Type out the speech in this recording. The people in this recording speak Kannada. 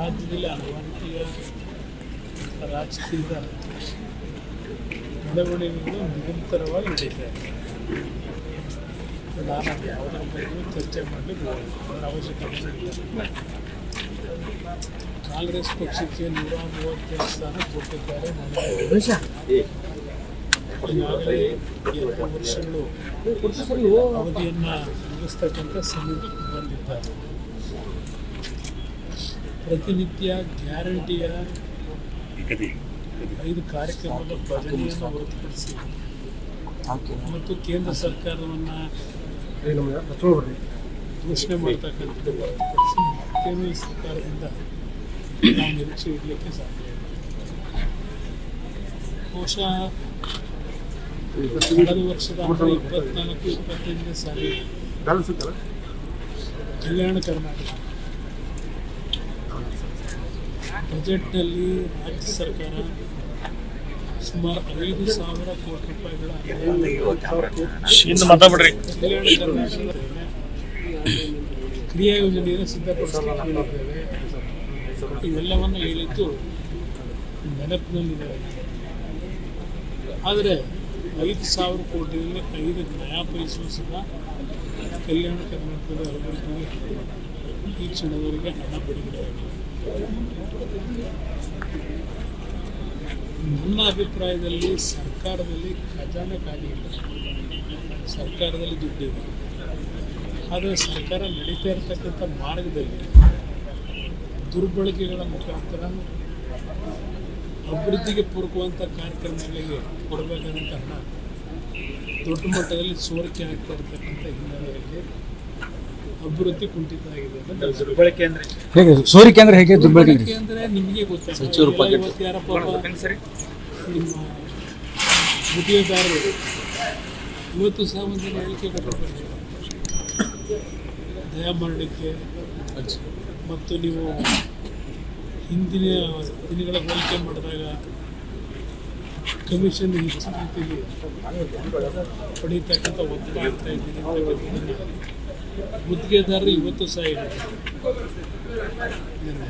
ರಾಜ್ಯದಲ್ಲಿ ಹಲವಾರು ರಾಜಕೀಯದ ಬೆಳವಣಿಗೆಗಳು ನಿರಂತರವಾಗಿ ನಡೀತಾ ಇದೆ. ನಾನು ಅದು ಯಾವುದರ ಬಗ್ಗೆಯೂ ಚರ್ಚೆ ಮಾಡಲಿಕ್ಕೆ ಅದರ ಅವಶ್ಯಕತೆ ಕಾಂಗ್ರೆಸ್ ಪಕ್ಷಕ್ಕೆ ನೂರ ಮೂವತ್ತೆರಡು ಸ್ಥಾನ ಕೊಟ್ಟಿದ್ದಾರೆ. ಈಗಾಗಲೇ ಎರಡು ವರ್ಷಗಳು ಅವಧಿಯನ್ನು ಮುಗಿಸ್ತಕ್ಕಂಥ ಸಮಿತಿ ಬಂದಿದ್ದಾರೆ. ಪ್ರತಿನಿತ್ಯ ಗ್ಯಾರಂಟಿಯ ಐದು ಕಾರ್ಯಕ್ರಮದ ಭಜನೆಯನ್ನು ಹೊರತುಪಡಿಸಿ ಮತ್ತು ಕೇಂದ್ರ ಸರ್ಕಾರವನ್ನು ಘೋಷಣೆ ಮಾಡ್ತಕ್ಕಂಥದ್ದು ಹೊರತುಪಡಿಸಿ ಈ ಸರ್ಕಾರದಿಂದ ನಾವು ನಿರೀಕ್ಷೆ ಇಡಲಿಕ್ಕೆ ಸಾಧ್ಯ ಇಲ್ಲ. ಬಹುಶಃ ಕಳೆದ ವರ್ಷದ ಇಪ್ಪತ್ನಾಲ್ಕು ಇಪ್ಪತ್ತೈದನೇ ಸಾರಿ ಕಲ್ಯಾಣ ಕರ್ನಾಟಕ. ಬಜೆಟ್ನಲ್ಲಿ ರಾಜ್ಯ ಸರ್ಕಾರ ಸುಮಾರು ಐದು ಸಾವಿರ ಕೋಟಿ ರೂಪಾಯಿಗಳ ಕ್ರಿಯಾ ಯೋಜನೆಯನ್ನು ಸಿದ್ಧಪಡಿಸಿದ್ದೇವೆ ಇವೆಲ್ಲವನ್ನು ಹೇಳಿದ್ದು ನೆನಪಿನಲ್ಲಿದೆ. ಆದರೆ ಐದು ಸಾವಿರ ಕೋಟಿಯಲ್ಲಿ ಐದು ನಯಾ ಪೈಸು ಸಹ ಕಲ್ಯಾಣ ಕರ್ನಾಟಕದ ಅಭಿವೃದ್ಧಿಗೆ ಈ ಕ್ಷಣದವರೆಗೆ ಹಣ ಬಿಡುಗಡೆ ಆಗಿದೆ ನನ್ನ ಅಭಿಪ್ರಾಯದಲ್ಲಿ ಸರ್ಕಾರದಲ್ಲಿ ಖಜಾನೆ ಖಾಲಿ ಇಲ್ಲ. ಸರ್ಕಾರದಲ್ಲಿ ದುಡ್ಡಿದೆ ಆದರೆ ಸರ್ಕಾರ ನಡೀತಾ ಇರತಕ್ಕಂಥ ಮಾರ್ಗದಲ್ಲಿ ದುರ್ಬಳಕೆಗಳ ಮುಖಾಂತರ ಅಭಿವೃದ್ಧಿಗೆ ಪೂರಕವಂಥ ಕಾರ್ಯಕ್ರಮಗಳಿಗೆ ಕೊಡಬೇಕಾದಂಥ ದೊಡ್ಡ ಮಟ್ಟದಲ್ಲಿ ಸೋರಿಕೆ ಆಗ್ತಾ ಇರತಕ್ಕಂಥ ಹಿನ್ನೆಲೆಯಲ್ಲಿ ಅಭಿವೃದ್ಧಿ ಕುಂಠಿತ ಆಗಿದೆ. ದುರ್ಬಳಕೆ ಅಂದ್ರೆ ಹೇಗೆ? ಸೋರಿಕೆ ಅಂದ್ರೆ ಹೇಗೆ ದುರ್ಬಳಕೆ ಅಂದ್ರೆ ನಿಮಗೆ ಗೊತ್ತಿಲ್ಲ ಯಾರಪ್ಪ ನಿಮ್ಮ ಗುತ್ತಿಗೆದಾರರು ಇವತ್ತು ಸಹ ಒಂದು ಹೇಳಿಕೆ ಕೊಟ್ಟಿರ್ತಾರೆ ದಯ ಮಾಡಲಿಕ್ಕೆ ಮತ್ತು ನೀವು ಹಿಂದಿನ ದಿನಗಳ ಹೋಲಿಕೆ ಮಾಡಿದಾಗ ಕಮಿಷನ್ ಹೆಚ್ಚಿನ ರೀತಿಯಲ್ಲಿ ಪಡೀತಕ್ಕಂಥ ಒತ್ತಡ ಆಗ್ತಾ ಇದ್ದೀನಿ ಗುತ್ತಿಗೆದಾರರು ಇವತ್ತು ಸಹ ಹೇಳಿದ್ದಾರೆ ನಿನ್ನೆ